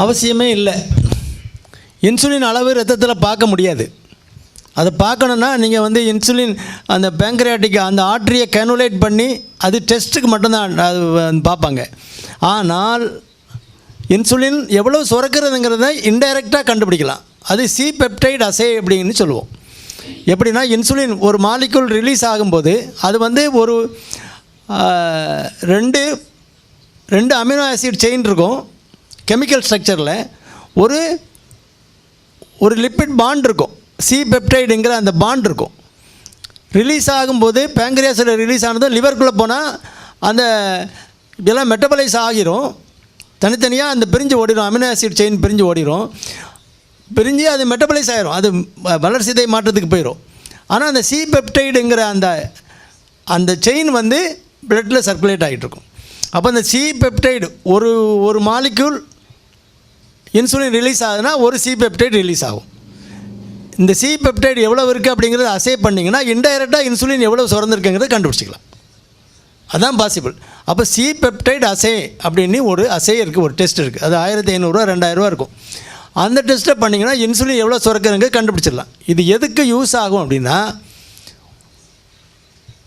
அவசியமே இல்லை. இன்சுலின் அளவு ரத்தத்தில் பார்க்க முடியாது. அதை பார்க்கணுன்னா நீங்கள் வந்து இன்சுலின் அந்த பேங்க்ரியாட்டிக் அந்த ஆர்ட்ரியை கேனுலேட் பண்ணி அது டெஸ்ட்டுக்கு மட்டும்தான் அது வந்து பார்ப்பாங்க. ஆனால் இன்சுலின் எவ்வளோ சுரக்கிறதுங்கிறத இன்டைரக்டாக கண்டுபிடிக்கலாம். அது சி பெப்டைட் அசே அப்படின்னு சொல்லுவோம். எப்படின்னா இன்சுலின் ஒரு மாலிக்குல் ரிலீஸ் ஆகும்போது அது வந்து ஒரு ரெண்டு ரெண்டு அமினோ ஆசிட் செயின் இருக்கும். கெமிக்கல் ஸ்ட்ரக்சரில் ஒரு ஒரு லிப்பிட் பாண்ட் இருக்கும். சி பெப்டைடுங்கிற அந்த பாண்ட் இருக்கும். ரிலீஸ் ஆகும்போது பேங்க்ரியாஸில் ரிலீஸ் ஆனதும் லிவருக்குள்ளே போனால் அந்த இதெல்லாம் மெட்டபலைஸ் ஆகிரும். தனித்தனியாக அந்த பிரிஞ்சு ஓடிடும் அமினோ ஆசிட் செயின் பிரிஞ்சு ஓடிடும் பிரிஞ்சு அது மெட்டபலைஸ் ஆகிரும் அது வளர்ச்சிதை வளர்சிதை மாற்றத்துக்கு போயிடும் ஆனால் அந்த சி பெப்டைடுங்கிற அந்த அந்த செயின் வந்து பிளட்டில் சர்க்குலேட் ஆகிட்டு இருக்கும். அப்போ அந்த சி பெப்டைடு ஒரு ஒரு மாலிக்யூல் இன்சுலின் ரிலீஸ் ஆகுதுன்னா ஒரு சிபெப்டைட் ரிலீஸ் ஆகும். இந்த சிபெப்டைட் எவ்வளோ இருக்குது அப்படிங்கிறத அசே பண்ணிங்கன்னா இன்டைரக்டாக இன்சுலின் எவ்வளோ சுரந்துருக்குங்கிறத கண்டுபிடிச்சிக்கலாம். அதான் பாசிபிள் அப்போ சி பெப்டைட் அசே அப்படின்னு ஒரு அசே இருக்குது ஒரு டெஸ்ட் இருக்குது அது ஆயிரத்தி ஐநூறுரூவா ரெண்டாயிரரூவா இருக்கும். அந்த டெஸ்ட்டை பண்ணிங்கன்னா இன்சுலின் எவ்வளோ சுரக்குதுங்க கண்டுபிடிச்சிடலாம். இது எதுக்கு யூஸ் ஆகும் அப்படின்னா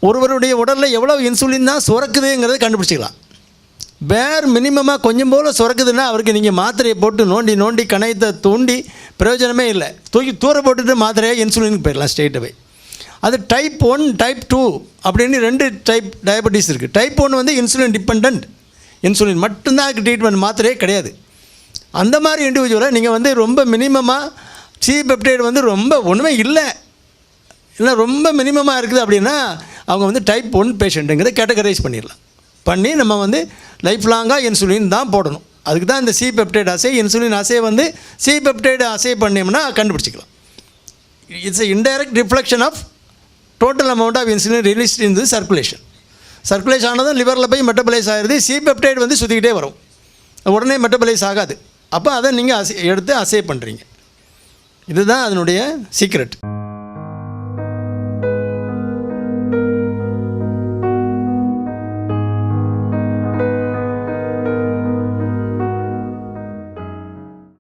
ஒருவருடைய உடலில் எவ்வளோ இன்சுலின் தான் சுரக்குதுங்கிறத கண்டுபிடிச்சிக்கலாம். வேர் மினிமமாக கொஞ்சம் போல் சுரக்குதுன்னா அவருக்கு நீங்கள் மாத்திரையை போட்டு நோண்டி நோண்டி கணையத்தை தூண்டி பிரயோஜனமே இல்லை. தூக்கி தூர போட்டுட்டு மாத்திரையாக இன்சுலினுக்கு போயிடலாம் ஸ்ட்ரெயிட்டவே அது டைப் ஒன் டைப் டூ அப்படின்னு ரெண்டு டைப் டயபெட்டிஸ் இருக்குது டைப் ஒன் வந்து இன்சுலின் டிபெண்ட் இன்சுலின் மட்டும்தான் அதுக்கு ட்ரீட்மெண்ட் மாத்திரையே கிடையாது. அந்த மாதிரி இண்டிவிஜுவலை நீங்கள் வந்து ரொம்ப மினிமமாக சி பெப்டைடு வந்து ரொம்ப ஒன்றுமே இல்லை. இல்லை ரொம்ப மினிமமாக இருக்குது அப்படின்னா அவங்க வந்து டைப் ஒன் பேஷண்ட்டுங்கிறத கேட்டகரைஸ் பண்ணிடலாம் பண்ணி நம்ம வந்து லைஃப் லாங்காக இன்சுலின் தான் போடணும். அதுக்கு தான் இந்த சி பெப்டைடு அசை இன்சுலின் அசை வந்து சி பெப்டைடு அசை பண்ணோம்னா கண்டுபிடிச்சிக்கலாம். It's indirect reflection of total amount of insulin released in the circulation circulation ஆனதும் லிவரில் போய் மெட்டபலைஸ் ஆகிருது சி பெப்டைடு வந்து சுற்றிக்கிட்டே வரும். உடனே மெட்டபலைஸ் ஆகாது. அப்போ அதை நீங்கள் அசை எடுத்து அசே பண்ணுறீங்க இதுதான் அதனுடைய சீக்ரெட்